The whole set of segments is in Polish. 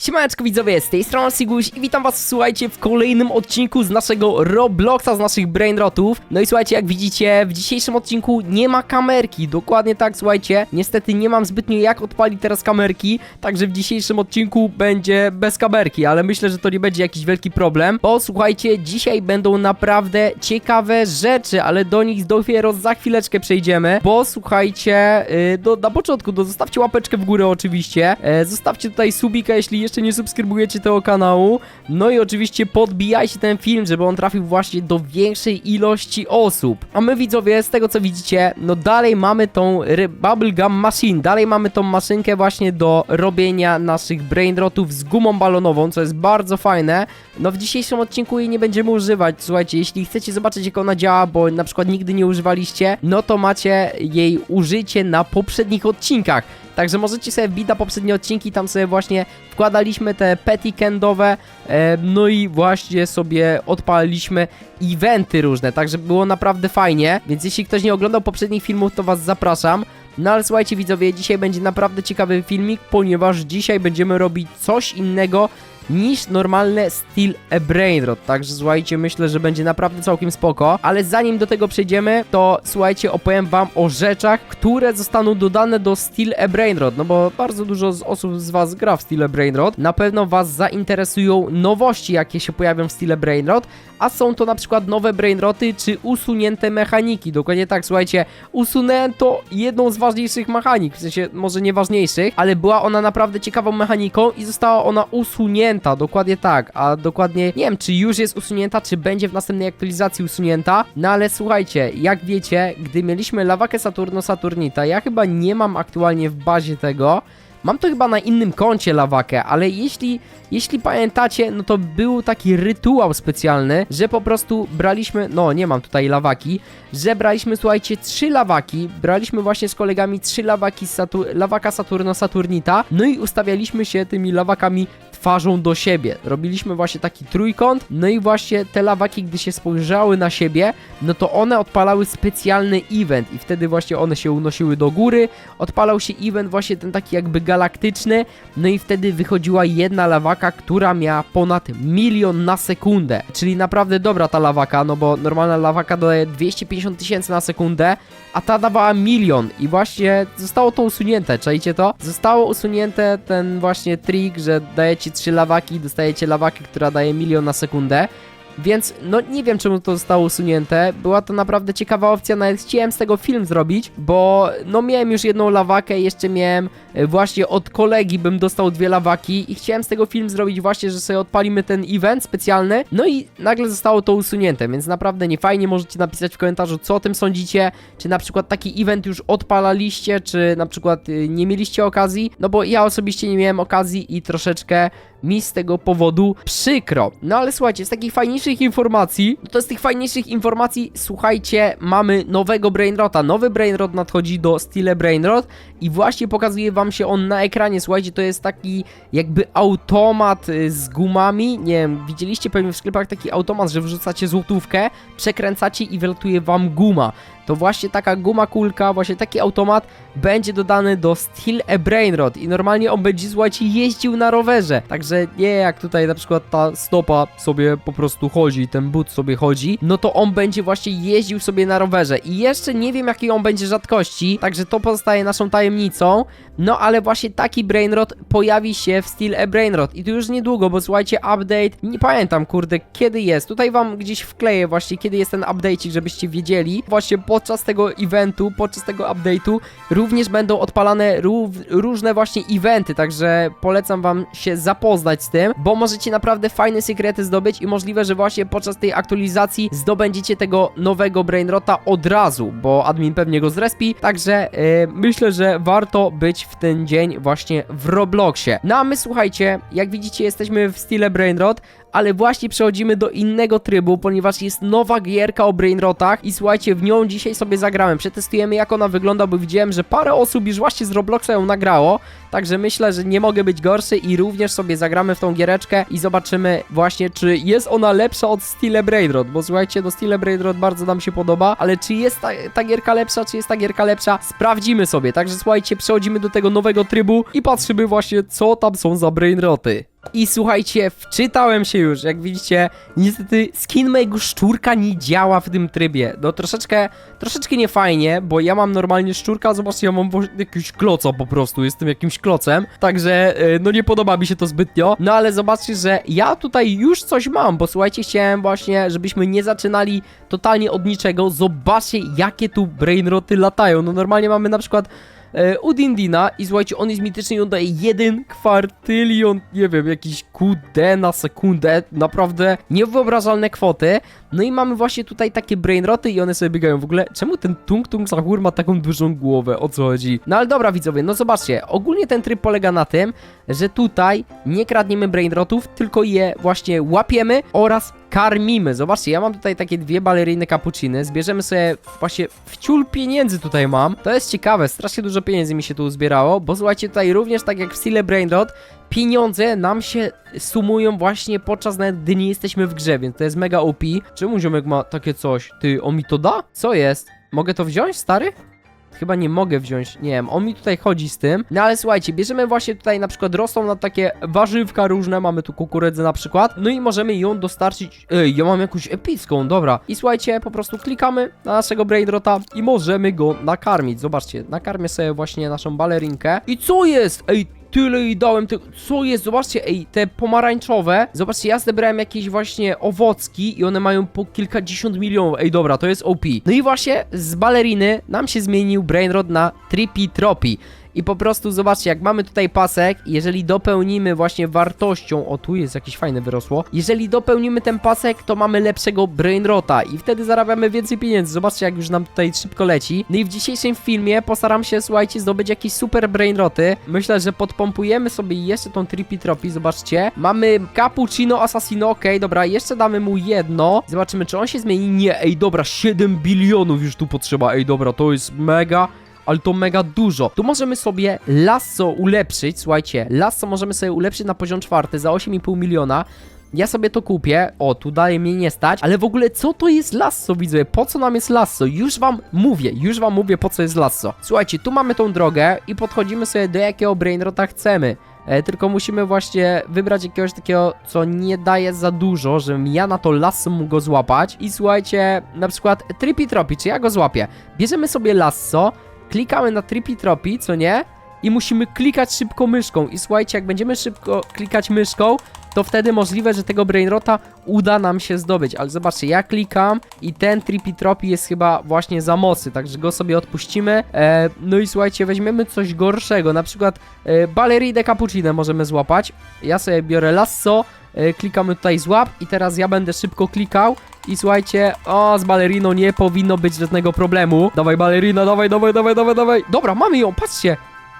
Siemaneczko widzowie, z tej strony Siguś i witam was, słuchajcie, w kolejnym odcinku z naszego Robloxa, z naszych Brainrotów. No i słuchajcie, jak widzicie, w dzisiejszym odcinku nie ma kamerki, dokładnie tak, słuchajcie. Niestety nie mam zbytnio jak odpalić teraz kamerki, także w dzisiejszym odcinku będzie bez kamerki, ale myślę, że to nie będzie jakiś wielki problem, bo słuchajcie, dzisiaj będą naprawdę ciekawe rzeczy, ale do nich dopiero za chwileczkę przejdziemy, bo słuchajcie, yy, do, na początku, do, zostawcie łapeczkę w górę oczywiście, e, zostawcie tutaj subika, jeśli jeszcze nie subskrybujecie tego kanału, no i oczywiście podbijajcie ten film, żeby on trafił właśnie do większej ilości osób. A my widzowie, z tego co widzicie, no dalej mamy tą Bubblegum Machine, dalej mamy tą maszynkę właśnie do robienia naszych brainrotów z gumą balonową, co jest bardzo fajne. No w dzisiejszym odcinku jej nie będziemy używać, słuchajcie, jeśli chcecie zobaczyć jak ona działa, bo na przykład nigdy nie używaliście, no to macie jej użycie na poprzednich odcinkach. Także możecie sobie wbić na poprzednie odcinki, tam sobie właśnie wkładaliśmy te petty candowe, e, no i właśnie sobie odpaliliśmy eventy różne, także było naprawdę fajnie, więc jeśli ktoś nie oglądał poprzednich filmów, to was zapraszam. No ale słuchajcie widzowie, dzisiaj będzie naprawdę ciekawy filmik, ponieważ dzisiaj będziemy robić coś innego niż normalne Steel a Brainrod. Także słuchajcie, myślę, że będzie naprawdę całkiem spoko. Ale zanim do tego przejdziemy, to słuchajcie, opowiem wam o rzeczach, które zostaną dodane do Steel a Brainrod. No bo bardzo dużo z osób z was gra w Steel a Brainrod. Na pewno was zainteresują nowości, jakie się pojawią w Steel a Brainrod. A są to na przykład nowe brainroty, czy usunięte mechaniki. Dokładnie tak, słuchajcie, usunęłem to jedną z ważniejszych mechanik, w sensie może nie ważniejszych, ale była ona naprawdę ciekawą mechaniką i została ona usunięta, dokładnie tak, a dokładnie nie wiem, czy już jest usunięta, czy będzie w następnej aktualizacji usunięta, no ale słuchajcie, jak wiecie, gdy mieliśmy lawakę Saturno Saturnita, ja chyba nie mam aktualnie w bazie tego, Mam to chyba na innym koncie lawakę, ale jeśli, jeśli pamiętacie, no to był taki rytuał specjalny, że po prostu braliśmy, no nie mam tutaj lawaki, że braliśmy, słuchajcie, trzy lawaki, braliśmy właśnie z kolegami trzy lawaki Satu lawaka Saturno Saturnita, no i ustawialiśmy się tymi lawakami twarzą do siebie. Robiliśmy właśnie taki trójkąt, no i właśnie te lawaki, gdy się spojrzały na siebie, no to one odpalały specjalny event i wtedy właśnie one się unosiły do góry, odpalał się event właśnie ten taki jakby galaktyczny, no i wtedy wychodziła jedna lawaka, która miała ponad milion na sekundę, czyli naprawdę dobra ta lawaka, no bo normalna lawaka daje 250 tysięcy na sekundę, a ta dawała milion i właśnie zostało to usunięte, czajcie to? Zostało usunięte ten właśnie trik, że dajecie trzy lawaki dostajecie lawakę, która daje milion na sekundę. Więc no nie wiem czemu to zostało usunięte. Była to naprawdę ciekawa opcja, nawet chciałem z tego film zrobić, bo no miałem już jedną lawakę, jeszcze miałem e, właśnie od kolegi bym dostał dwie lawaki i chciałem z tego film zrobić właśnie, że sobie odpalimy ten event specjalny. No i nagle zostało to usunięte, więc naprawdę nie fajnie możecie napisać w komentarzu co o tym sądzicie, czy na przykład taki event już odpalaliście, czy na przykład y, nie mieliście okazji, no bo ja osobiście nie miałem okazji i troszeczkę mi z tego powodu przykro. No ale słuchajcie, z takich fajniejszych informacji, no to z tych fajniejszych informacji, słuchajcie, mamy nowego Brainrota. Nowy Brainrot nadchodzi do Stile Brainrot i właśnie pokazuje wam się on na ekranie. Słuchajcie, to jest taki jakby automat y, z gumami. Nie wiem, widzieliście pewnie w sklepach taki automat, że wrzucacie złotówkę, przekręcacie i wylatuje wam guma. To właśnie taka guma kulka, właśnie taki automat będzie dodany do Steel a Brainrod i normalnie on będzie, słuchajcie, jeździł na rowerze. Także nie jak tutaj na przykład ta stopa sobie po prostu chodzi, ten but sobie chodzi, no to on będzie właśnie jeździł sobie na rowerze. I jeszcze nie wiem jakiej on będzie rzadkości, także to pozostaje naszą tajemnicą. No ale właśnie taki Brainrod pojawi się w Steel a Brainrod i to już niedługo, bo słuchajcie, update, nie pamiętam kurde kiedy jest. Tutaj wam gdzieś wkleję właśnie kiedy jest ten update'ik, żebyście wiedzieli. Właśnie podczas tego eventu, podczas tego update'u również będą odpalane różne właśnie eventy, także polecam wam się zapoznać z tym, bo możecie naprawdę fajne sekrety zdobyć i możliwe, że właśnie podczas tej aktualizacji zdobędziecie tego nowego Brainrota od razu, bo admin pewnie go zrespi, także yy, myślę, że warto być w ten dzień właśnie w Robloxie. No a my słuchajcie, jak widzicie jesteśmy w stile Brainrot, ale właśnie przechodzimy do innego trybu, ponieważ jest nowa gierka o Brainrotach i słuchajcie, w nią dzisiaj sobie zagrałem. Przetestujemy jak ona wygląda, bo widziałem, że parę osób już właśnie z Robloxa ją nagrało, także myślę, że nie mogę być gorszy i również sobie zagramy w tą giereczkę i zobaczymy właśnie, czy jest ona lepsza od Stile Brainrot, bo słuchajcie, do Stile Brainrot bardzo nam się podoba, ale czy jest ta, ta gierka lepsza, czy jest ta gierka lepsza, sprawdzimy sobie, także słuchajcie, przechodzimy do tego nowego trybu i patrzymy właśnie, co tam są za Brainroty. I słuchajcie, wczytałem się już, jak widzicie, niestety skin mojego szczurka nie działa w tym trybie. No troszeczkę, troszeczkę niefajnie, bo ja mam normalnie szczurka, zobaczcie, ja mam jakiegoś kloca po prostu, jestem jakimś klocem, także e, no nie podoba mi się to zbytnio, no ale zobaczcie, że ja tutaj już coś mam, bo słuchajcie, chciałem właśnie, żebyśmy nie zaczynali totalnie od niczego, zobaczcie jakie tu brainroty latają, no normalnie mamy na przykład e, u Dindina i słuchajcie, on jest mityczny i on daje jeden kwartylion, nie wiem, jakiś QD na sekundę, naprawdę niewyobrażalne kwoty. No i mamy właśnie tutaj takie brainroty i one sobie biegają. W ogóle, czemu ten Tung Tung Sahur ma taką dużą głowę? O co chodzi? No ale dobra widzowie, no zobaczcie, ogólnie ten tryb polega na tym, że tutaj nie kradniemy brainrotów, tylko je właśnie łapiemy oraz karmimy. Zobaczcie, ja mam tutaj takie dwie baleryny cappucciny, zbierzemy sobie właśnie wciul pieniędzy tutaj mam. To jest ciekawe, strasznie dużo pieniędzy mi się tu uzbierało, bo słuchajcie, tutaj również tak jak w stile Brainrot, pieniądze nam się sumują właśnie podczas nawet gdy nie jesteśmy w grze, więc to jest mega OP. Czemu ziomek ma takie coś? Ty, on mi to da? Co jest? Mogę to wziąć, stary? Chyba nie mogę wziąć, nie wiem, on mi tutaj chodzi z tym. No ale słuchajcie, bierzemy właśnie tutaj na przykład rosną na takie warzywka różne, mamy tu kukurydzę na przykład, no i możemy ją dostarczyć, ej, ja mam jakąś epicką, dobra. I słuchajcie, po prostu klikamy na naszego Brainrota i możemy go nakarmić, zobaczcie, nakarmię sobie właśnie naszą balerinkę. I co jest? Ej, tyle jej dałem tego. Co jest? Zobaczcie, ej, te pomarańczowe. Zobaczcie, ja zebrałem jakieś właśnie owocki i one mają po kilkadziesiąt milionów. Ej, dobra, to jest OP. No i właśnie z baleriny nam się zmienił Brainrod na Trippy Tropi. I po prostu zobaczcie, jak mamy tutaj pasek, jeżeli dopełnimy właśnie wartością, o tu jest jakieś fajne wyrosło, jeżeli dopełnimy ten pasek, to mamy lepszego brainrota i wtedy zarabiamy więcej pieniędzy. Zobaczcie, jak już nam tutaj szybko leci. No i w dzisiejszym filmie postaram się, słuchajcie, zdobyć jakieś super brainroty. Myślę, że podpompujemy sobie jeszcze tą trippy tropi, zobaczcie. Mamy cappuccino assassino, okej, dobra, jeszcze damy mu jedno. Zobaczymy, czy on się zmieni. Nie, ej, dobra, 7 bilionów już tu potrzeba, ej, dobra, to jest mega ale to mega dużo. Tu możemy sobie lasso ulepszyć, słuchajcie, lasso możemy sobie ulepszyć na poziom czwarty za 8,5 miliona. Ja sobie to kupię, o, tu daje mnie nie stać, ale w ogóle co to jest lasso, widzę, po co nam jest lasso? Już wam mówię, już wam mówię, po co jest lasso. Słuchajcie, tu mamy tą drogę i podchodzimy sobie do jakiego brainrota chcemy. E, tylko musimy właśnie wybrać jakiegoś takiego, co nie daje za dużo, żebym ja na to lasso mógł go złapać. I słuchajcie, na przykład Trippy Tropi, czy ja go złapię? Bierzemy sobie lasso, klikamy na Trippy Tropi, co nie? I musimy klikać szybko myszką. I słuchajcie, jak będziemy szybko klikać myszką, to wtedy możliwe, że tego Brainrota uda nam się zdobyć. Ale zobaczcie, ja klikam i ten Trippy Tropi jest chyba właśnie za mocny, także go sobie odpuścimy. E, no i słuchajcie, weźmiemy coś gorszego, na przykład e, Ballerine Cappuccino możemy złapać. Ja sobie biorę lasso, e, klikamy tutaj złap i teraz ja będę szybko klikał i słuchajcie, o, z baleriną nie powinno być żadnego problemu. Dawaj balerina, dawaj, dawaj, dawaj, dawaj, dawaj. Dobra, mamy ją, patrzcie.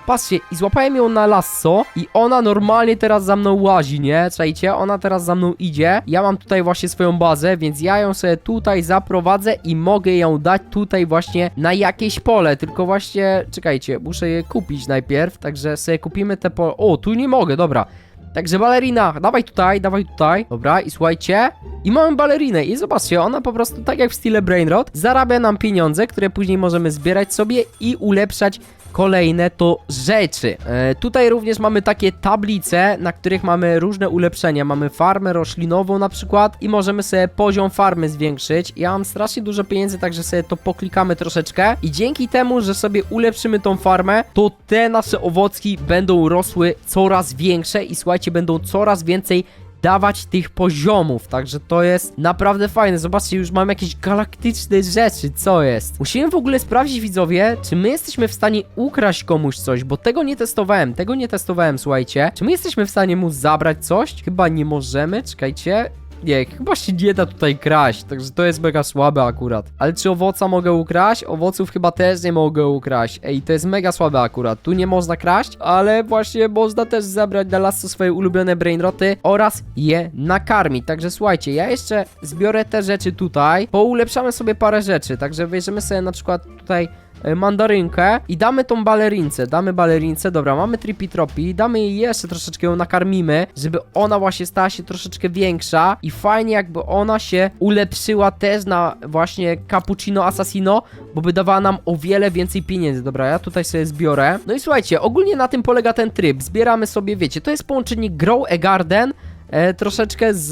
Patrzcie, i złapałem ją na lasso i ona normalnie teraz za mną łazi, nie? Czajcie, ona teraz za mną idzie. Ja mam tutaj właśnie swoją bazę, więc ja ją sobie tutaj zaprowadzę i mogę ją dać tutaj właśnie na jakieś pole. Tylko właśnie, czekajcie, muszę je kupić najpierw, także sobie kupimy te pole. O, tu nie mogę, dobra. Także balerina, dawaj tutaj, dawaj tutaj. Dobra, i słuchajcie. I mamy balerinę i zobaczcie, ona po prostu tak jak w stile Brainrot zarabia nam pieniądze, które później możemy zbierać sobie i ulepszać kolejne to rzeczy. E, tutaj również mamy takie tablice, na których mamy różne ulepszenia. Mamy farmę roślinową na przykład i możemy sobie poziom farmy zwiększyć. Ja mam strasznie dużo pieniędzy, także sobie to poklikamy troszeczkę i dzięki temu, że sobie ulepszymy tą farmę, to te nasze owocki będą rosły coraz większe i słuchajcie, będą coraz więcej dawać tych poziomów, także to jest naprawdę fajne. Zobaczcie, już mam jakieś galaktyczne rzeczy, co jest? Musimy w ogóle sprawdzić, widzowie, czy my jesteśmy w stanie ukraść komuś coś, bo tego nie testowałem, tego nie testowałem, słuchajcie. Czy my jesteśmy w stanie mu zabrać coś? Chyba nie możemy, czekajcie. Nie, chyba się nie da tutaj kraść, także to jest mega słabe akurat. Ale czy owoca mogę ukraść? Owoców chyba też nie mogę ukraść. Ej, to jest mega słabe akurat. Tu nie można kraść, ale właśnie można też zabrać na lasso swoje ulubione brainroty oraz je nakarmić. Także słuchajcie, ja jeszcze zbiorę te rzeczy tutaj, poulepszamy sobie parę rzeczy, także bierzemy sobie na przykład tutaj mandarynkę i damy tą balerince, damy balerince, dobra, mamy tripi tropi, damy jej jeszcze troszeczkę ją nakarmimy, żeby ona właśnie stała się troszeczkę większa i fajnie jakby ona się ulepszyła też na właśnie cappuccino assassino, bo by dawała nam o wiele więcej pieniędzy, dobra, ja tutaj sobie zbiorę. No i słuchajcie, ogólnie na tym polega ten tryb, zbieramy sobie, wiecie, to jest połączenie Grow a Garden e, troszeczkę z,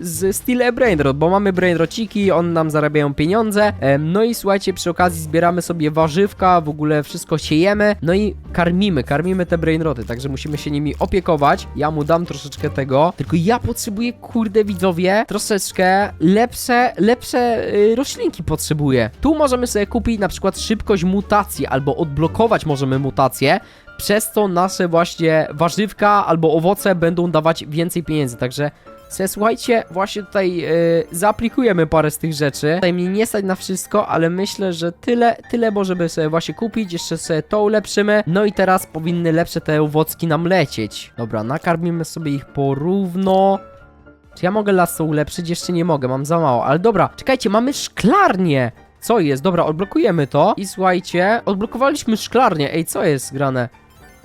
z Steel Brainrot, bo mamy Brainrociki, one nam zarabiają pieniądze, e, no i słuchajcie, przy okazji zbieramy sobie warzywka, w ogóle wszystko siejemy, no i karmimy, karmimy te Brainroty, także musimy się nimi opiekować, ja mu dam troszeczkę tego, tylko ja potrzebuję, kurde widzowie, troszeczkę lepsze, lepsze y, roślinki potrzebuję. Tu możemy sobie kupić na przykład szybkość mutacji, albo odblokować możemy mutację, przez to nasze właśnie warzywka albo owoce będą dawać więcej pieniędzy, także se, słuchajcie, właśnie tutaj yy, zaaplikujemy parę z tych rzeczy. Tutaj mnie nie stać na wszystko, ale myślę, że tyle, tyle możemy sobie właśnie kupić, jeszcze sobie to ulepszymy, no i teraz powinny lepsze te owocki nam lecieć. Dobra, nakarmimy sobie ich porówno. Czy ja mogę lasso ulepszyć? Jeszcze nie mogę, mam za mało, ale dobra, czekajcie, mamy szklarnię! Co jest? Dobra, odblokujemy to i słuchajcie, odblokowaliśmy szklarnię, ej, co jest grane?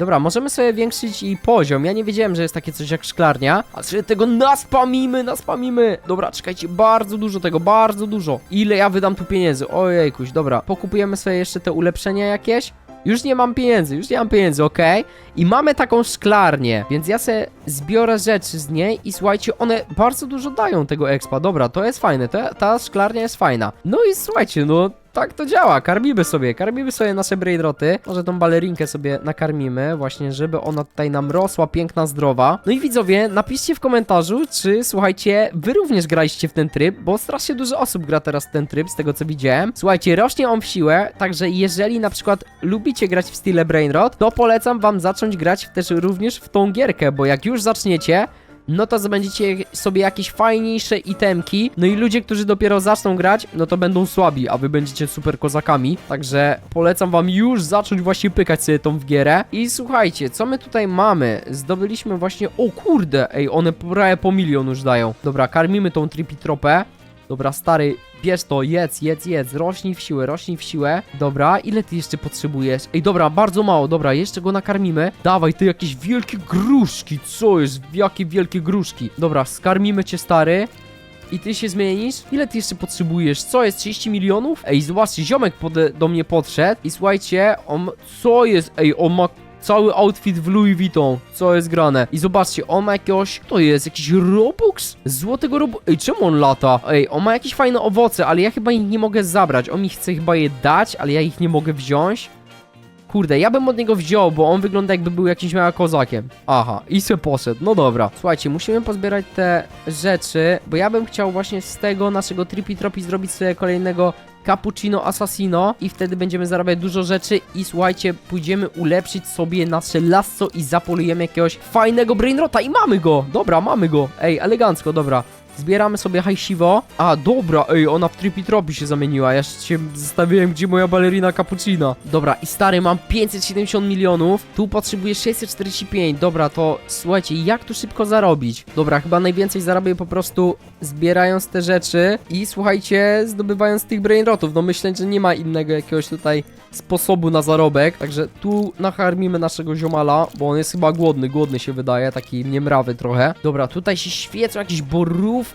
Dobra, możemy sobie większyć i poziom. Ja nie wiedziałem, że jest takie coś jak szklarnia. A sobie tego naspamimy, naspamimy. Dobra, czekajcie, bardzo dużo tego, bardzo dużo. Ile ja wydam tu pieniędzy? Ojejkuś, dobra. Pokupujemy sobie jeszcze te ulepszenia jakieś. Już nie mam pieniędzy, już nie mam pieniędzy, okej? I mamy taką szklarnię, więc ja sobie zbiorę rzeczy z niej i słuchajcie, one bardzo dużo dają tego expa. Dobra, to jest fajne, ta szklarnia jest fajna. No i słuchajcie, no tak to działa, karmimy sobie, karmimy sobie nasze braidroty. Może tą balerinkę sobie nakarmimy, właśnie, żeby ona tutaj nam rosła, piękna, zdrowa. No i widzowie, napiszcie w komentarzu, czy słuchajcie, wy również graliście w ten tryb, bo strasznie dużo osób gra teraz w ten tryb, z tego co widziałem. Słuchajcie, rośnie on w siłę, także jeżeli na przykład lubicie grać w stile Brainrot, to polecam wam zacząć grać też również w tą gierkę, bo jak już zaczniecie, no to zdobędziecie sobie jakieś fajniejsze itemki. No i ludzie, którzy dopiero zaczną grać, no to będą słabi, a wy będziecie super kozakami. Także polecam wam już zacząć właśnie pykać sobie tą w gierę. I słuchajcie, co my tutaj mamy? Zdobyliśmy właśnie... O kurde, ej, one prawie po milion już dają. Dobra, karmimy tą tripitropę. Dobra, stary, bierz to, jedz, jedz, jedz, rośnij w siłę, rośnij w siłę. Dobra, ile ty jeszcze potrzebujesz? Ej, dobra, bardzo mało, dobra, jeszcze go nakarmimy. Dawaj, ty jakieś wielkie gruszki, co jest? Jakie wielkie gruszki? Dobra, skarmimy cię, stary. I ty się zmienisz? Ile ty jeszcze potrzebujesz? Co jest? 30 milionów? Ej, zobaczcie, ziomek do mnie podszedł i słuchajcie, on... Co jest? Ej, on ma cały outfit w Louis Vuitton. Co jest grane? I zobaczcie, on ma jakiegoś... To jest jakiś Robux? Złotego Robu... Ej, czemu on lata? Ej, on ma jakieś fajne owoce, ale ja chyba ich nie mogę zabrać. On mi chce chyba je dać, ale ja ich nie mogę wziąć. Kurde, ja bym od niego wziął, bo on wygląda jakby był jakimś małym kozakiem. Aha, i se poszedł, no dobra. Słuchajcie, musimy pozbierać te rzeczy, bo ja bym chciał właśnie z tego naszego tripi tropi zrobić sobie kolejnego Cappuccino Assassino i wtedy będziemy zarabiać dużo rzeczy i słuchajcie, pójdziemy ulepszyć sobie nasze lasso i zapolujemy jakiegoś fajnego brainrota i mamy go! Dobra, mamy go! Ej, elegancko, dobra. Zbieramy sobie hajsiwo. A, dobra, ej, ona w tripi tropi się zamieniła. Ja się zastanawiałem, gdzie moja balerina cappuccina. Dobra, i stary, mam 570 milionów. Tu potrzebuję 645. Dobra, to słuchajcie, jak tu szybko zarobić? Dobra, chyba najwięcej zarabię po prostu zbierając te rzeczy i słuchajcie, zdobywając tych brainrotów. No myślę, że nie ma innego jakiegoś tutaj sposobu na zarobek. Także tu nakarmimy naszego ziomala, bo on jest chyba głodny, głodny się wydaje, taki niemrawy trochę. Dobra, tutaj się świecą jakieś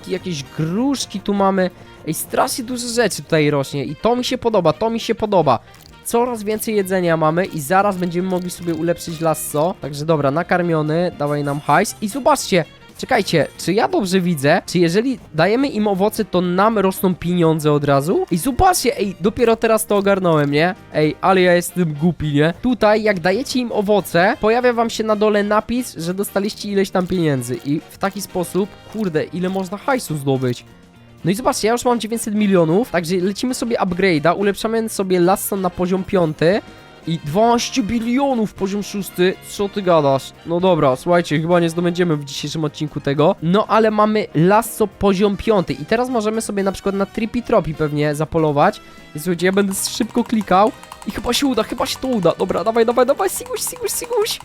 jakieś gruszki tu mamy. Ej, strasznie dużo rzeczy tutaj rośnie i to mi się podoba, to mi się podoba. Coraz więcej jedzenia mamy i zaraz będziemy mogli sobie ulepszyć lasso. Także dobra, nakarmiony, dawaj nam hajs. I zobaczcie, Czekajcie, czy ja dobrze widzę? Czy jeżeli dajemy im owoce, to nam rosną pieniądze od razu? I zobaczcie, ej, dopiero teraz to ogarnąłem, nie? Ej, ale ja jestem głupi, nie? Tutaj, jak dajecie im owoce, pojawia wam się na dole napis, że dostaliście ileś tam pieniędzy. I w taki sposób, kurde, ile można hajsu zdobyć? No i zobaczcie, ja już mam 900 milionów, także lecimy sobie upgrade'a, ulepszamy sobie lasso na poziom 5 i 12 bilionów poziom 6. Co ty gadasz? No dobra, słuchajcie, chyba nie zdobędziemy w dzisiejszym odcinku tego. No ale mamy lasso poziom 5 i teraz możemy sobie na przykład na tripi tropi pewnie zapolować. I słuchajcie, ja będę szybko klikał i chyba się uda, chyba się to uda. Dobra, dawaj, dawaj, dawaj, siguś, siguś, siguś.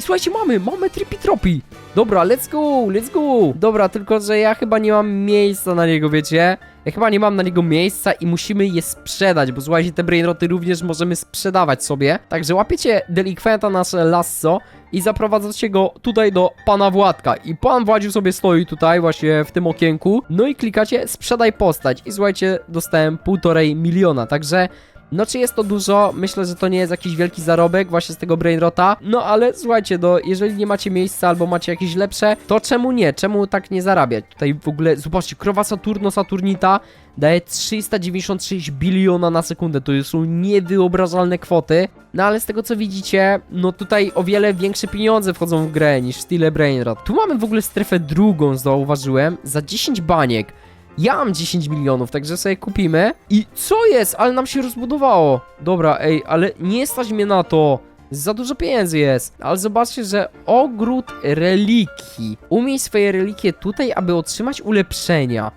I słuchajcie, mamy, mamy tripi tropi. Dobra, let's go, let's go. Dobra, tylko że ja chyba nie mam miejsca na niego, wiecie? Ja chyba nie mam na niego miejsca i musimy je sprzedać, bo słuchajcie, te brainroty również możemy sprzedawać sobie. Także łapiecie delikwenta nasze lasso i zaprowadzacie go tutaj do pana Władka. I pan Władziu sobie stoi tutaj właśnie w tym okienku. No i klikacie sprzedaj postać. I słuchajcie, dostałem półtorej miliona, także... No czy jest to dużo? Myślę, że to nie jest jakiś wielki zarobek właśnie z tego brainrota. No ale słuchajcie, no jeżeli nie macie miejsca albo macie jakieś lepsze, to czemu nie? Czemu tak nie zarabiać? Tutaj w ogóle, zobaczcie, krowa Saturno Saturnita daje 396 biliona na sekundę. To są niewyobrażalne kwoty. No ale z tego co widzicie, no tutaj o wiele większe pieniądze wchodzą w grę niż w stile Brainrot. Tu mamy w ogóle strefę drugą, zauważyłem, za 10 baniek. Ja mam 10 milionów, także sobie kupimy. I co jest? Ale nam się rozbudowało. Dobra, ej, ale nie stać mnie na to. Za dużo pieniędzy jest. Ale zobaczcie, że ogród relikii. Umiej swoje relikie tutaj, aby otrzymać ulepszenia.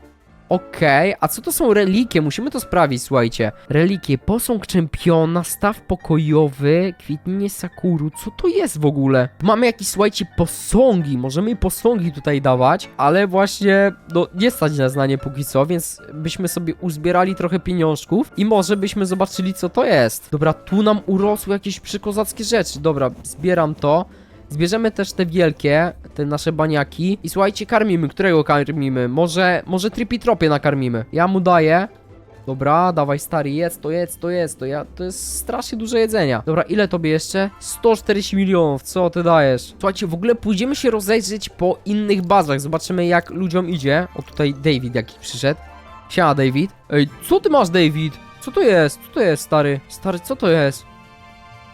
Okej, a co to są relikie? Musimy to sprawdzić, słuchajcie. Relikie, posąg czempiona, staw pokojowy, kwitnienie sakuru. Co to jest w ogóle? Mamy jakieś, słuchajcie, posągi. Możemy posągi tutaj dawać, ale właśnie, no, nie stać na nie póki co, więc byśmy sobie uzbierali trochę pieniążków i może byśmy zobaczyli, co to jest. Dobra, tu nam urosły jakieś przykozackie rzeczy. Dobra, zbieram to. Zbierzemy też te wielkie, te nasze baniaki i słuchajcie, karmimy. Którego karmimy? Może, może tripitropie nakarmimy. Ja mu daję. Dobra, dawaj stary, jedz to, jedz to, jedz to. Ja, to jest strasznie dużo jedzenia. Dobra, ile tobie jeszcze? 140 milionów, co ty dajesz? Słuchajcie, w ogóle pójdziemy się rozejrzeć po innych bazach. Zobaczymy jak ludziom idzie. O, tutaj David jakiś przyszedł. Siema, David. Ej, co ty masz, David? Co to jest? Co to jest, stary? Stary, co to jest?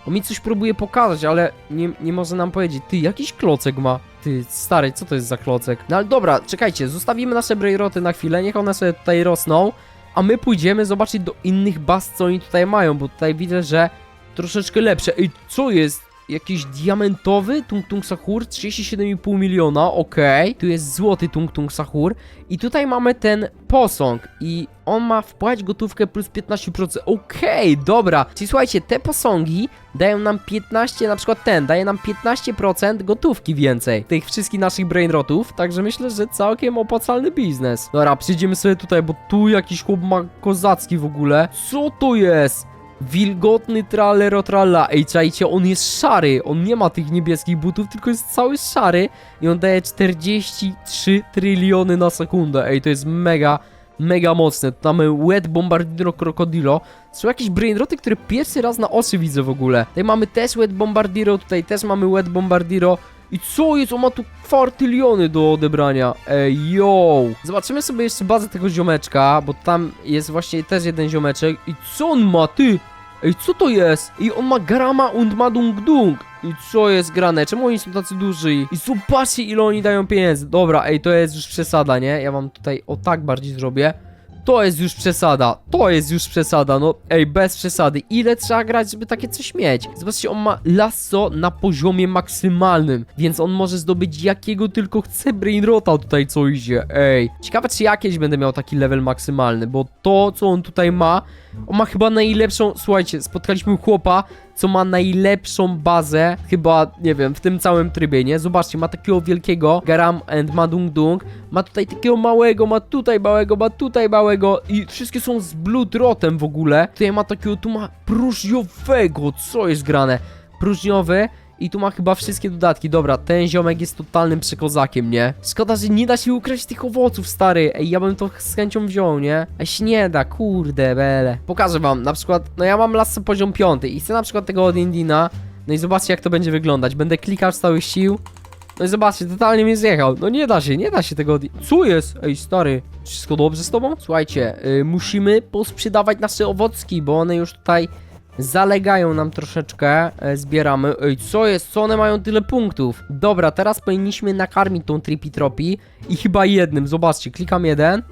On mi coś próbuje pokazać, ale nie, nie może nam powiedzieć. Ty, jakiś klocek ma. Ty, stary, co to jest za klocek? No ale dobra, czekajcie, zostawimy nasze brejroty na chwilę, niech one sobie tutaj rosną, a my pójdziemy zobaczyć do innych baz, co oni tutaj mają, bo tutaj widzę, że troszeczkę lepsze. Ej, co jest? Jakiś diamentowy Tung Tung Sahur, 37,5 miliona, okej. Tu jest złoty Tung Tung Sahur. I tutaj mamy ten posąg i on ma wpłać gotówkę plus 15%. Okej, dobra. Czyli słuchajcie, te posągi dają nam 15, na przykład ten, daje nam 15% gotówki więcej. Tych wszystkich naszych brainrotów, także myślę, że całkiem opłacalny biznes. Dobra, przyjdziemy sobie tutaj, bo tu jakiś chłop ma kozacki w ogóle. Co to jest? Wilgotny tralero tralla. Ej, czajcie, on jest szary. On nie ma tych niebieskich butów, tylko jest cały szary. I on daje 43 tryliony na sekundę. Ej, to jest mega, mega mocne. Tu mamy Wet Bombardiro Crocodilo. Są jakieś brainroty, które pierwszy raz na oczy widzę w ogóle. Tutaj mamy też Wet Bombardiro, tutaj też mamy Wet Bombardiro. I co jest? On ma tu kwartyliony do odebrania. Ej, yo! Zobaczymy sobie jeszcze bazę tego ziomeczka, bo tam jest właśnie też jeden ziomeczek. I co on ma? Ty! Ej, co to jest? I on ma Grama und Madung Dung. I co jest grane? Czemu oni są tacy duży? I zobaczcie ile oni dają pieniędzy. Dobra, ej, to jest już przesada, nie? Ja wam tutaj o tak bardziej zrobię. To jest już przesada. To jest już przesada. No, ej, bez przesady. Ile trzeba grać, żeby takie coś mieć? Zobaczcie, on ma lasso na poziomie maksymalnym, więc on może zdobyć jakiego tylko chce brainrota tutaj, co idzie. Ej. Ciekawe, czy jakieś będę miał taki level maksymalny, bo to, co on tutaj ma, on ma chyba najlepszą... Słuchajcie, spotkaliśmy chłopa, co ma najlepszą bazę, chyba, nie wiem, w tym całym trybie, nie? Zobaczcie, ma takiego wielkiego Garam and Madung Dung, ma tutaj takiego małego, ma tutaj małego, ma tutaj małego i wszystkie są z blood rotem w ogóle. Tutaj ma takiego, tu ma próżniowego, co jest grane? Próżniowy i tu ma chyba wszystkie dodatki. Dobra, ten ziomek jest totalnym przekozakiem, nie? Szkoda, że nie da się ukraść tych owoców, stary. Ej, ja bym to z chęcią wziął, nie? A się nie da, kurde, bele. Pokażę wam, na przykład, no ja mam lasę poziom 5 i chcę na przykład tego od Indina. No i zobaczcie, jak to będzie wyglądać. Będę klikał z całych sił. No i zobaczcie, totalnie mnie zjechał. No nie da się, nie da się tego od... Co jest? Ej, stary, wszystko dobrze z tobą? Słuchajcie, y, musimy posprzedawać nasze owocki, bo one już tutaj zalegają nam troszeczkę, e, zbieramy. Ej, co jest? Co one mają tyle punktów? Dobra, teraz powinniśmy nakarmić tą Trippy Tropi i chyba jednym, zobaczcie, klikam jeden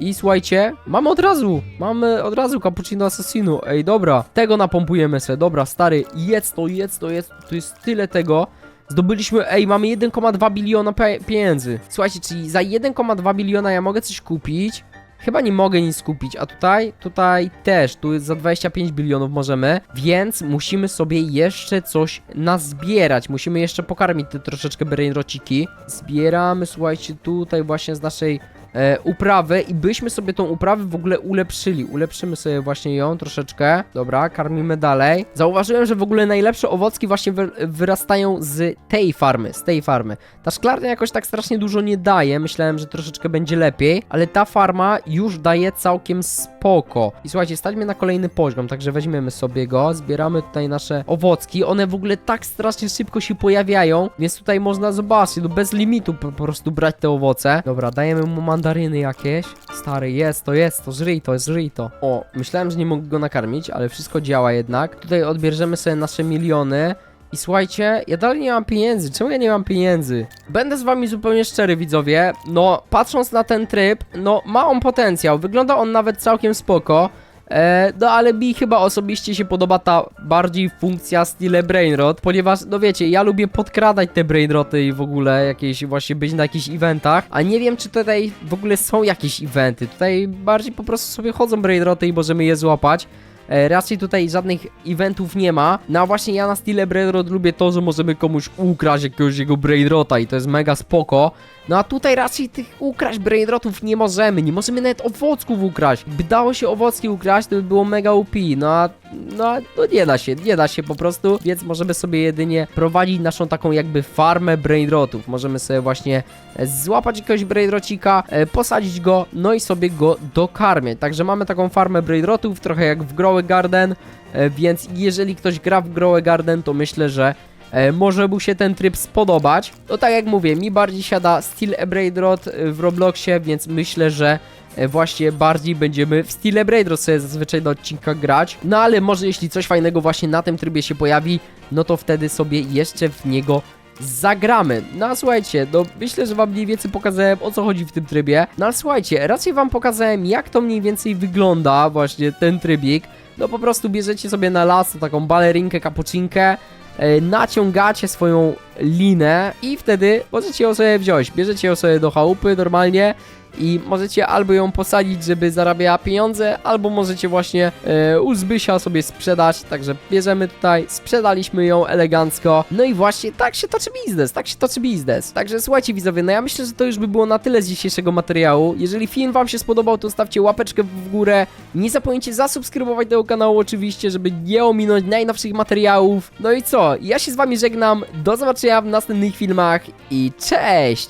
i słuchajcie, mamy od razu, mamy od razu Cappuccino Assassinu, ej, dobra, tego napompujemy sobie, dobra, stary, jedz to, jedz to, jedz to, tu jest tyle tego, Zdobyliśmy, ej, mamy 1,2 biliona pieniędzy. Słuchajcie, czyli za 1,2 biliona ja mogę coś kupić. Chyba nie mogę nic kupić, a tutaj, tutaj też, tu za 25 bilionów możemy, więc musimy sobie jeszcze coś nazbierać, musimy jeszcze pokarmić te troszeczkę brainrociki. Zbieramy, słuchajcie, tutaj właśnie z naszej e, uprawy i byśmy sobie tą uprawę w ogóle ulepszyli. Ulepszymy sobie właśnie ją troszeczkę. Dobra, karmimy dalej. Zauważyłem, że w ogóle najlepsze owocki właśnie wy wyrastają z tej farmy, z tej farmy. Ta szklarnia jakoś tak strasznie dużo nie daje, myślałem, że troszeczkę będzie lepiej, ale ta farma już daje całkiem spoko. I słuchajcie, stańmy na kolejny poziom, także weźmiemy sobie go, zbieramy tutaj nasze owocki, one w ogóle tak strasznie szybko się pojawiają, więc tutaj można zobaczyć, no bez limitu po, prostu brać te owoce. Dobra, dajemy mu mandaryny jakieś. Stary, jest to, jest to, żryj to, żryj to. O, myślałem, że nie mogę go nakarmić, ale wszystko działa jednak. Tutaj odbierzemy sobie nasze miliony. I słuchajcie, ja dalej nie mam pieniędzy. Czemu ja nie mam pieniędzy? Będę z wami zupełnie szczery, widzowie. No, patrząc na ten tryb, no, ma on potencjał. Wygląda on nawet całkiem spoko. E, no ale mi chyba osobiście się podoba ta bardziej funkcja stile Brainrot, ponieważ, no wiecie, ja lubię podkradać te Brainroty i w ogóle jakieś, właśnie być na jakichś eventach, a nie wiem, czy tutaj w ogóle są jakieś eventy. Tutaj bardziej po prostu sobie chodzą Brainroty i możemy je złapać. E, raczej tutaj żadnych eventów nie ma. No a właśnie ja na stile Brainrot lubię to, że możemy komuś ukraść jakiegoś jego Brainrota i to jest mega spoko. No a tutaj raczej tych ukraść Brainrotów nie możemy, nie możemy nawet owocków ukraść. Gdyby dało się owocki ukraść, to by było mega OP, no a no, no nie da się, nie da się po prostu, więc możemy sobie jedynie prowadzić naszą taką jakby farmę Brainrotów. Możemy sobie właśnie e, złapać jakiegoś Brainrocika, e, posadzić go, no i sobie go dokarmiać. Także mamy taką farmę Brainrotów, trochę jak w Growe Garden, e, więc jeżeli ktoś gra w Growe Garden, to myślę, że może mu się ten tryb spodobać. No tak jak mówię, mi bardziej siada Steel Brainrot e, w Robloxie, więc myślę, że właśnie bardziej będziemy w stile Braidrot sobie zazwyczaj na odcinkach grać. No ale może jeśli coś fajnego właśnie na tym trybie się pojawi, no to wtedy sobie jeszcze w niego zagramy. No a słuchajcie, no myślę, że wam mniej więcej pokazałem o co chodzi w tym trybie. No ale słuchajcie, raczej wam pokazałem jak to mniej więcej wygląda właśnie ten trybik. No po prostu bierzecie sobie na las taką balerinkę, kapucinkę, e, naciągacie swoją linę i wtedy możecie ją sobie wziąć. Bierzecie ją sobie do chałupy normalnie i możecie albo ją posadzić, żeby zarabiała pieniądze, albo możecie właśnie e, u Zbysia sobie sprzedać. Także bierzemy tutaj, sprzedaliśmy ją elegancko. No i właśnie tak się toczy biznes, tak się toczy biznes. Także słuchajcie widzowie, no ja myślę, że to już by było na tyle z dzisiejszego materiału. Jeżeli film wam się spodobał, to stawcie łapeczkę w górę. Nie zapomnijcie zasubskrybować tego kanału oczywiście, żeby nie ominąć najnowszych materiałów. No i co? Ja się z wami żegnam, do zobaczenia w następnych filmach i cześć!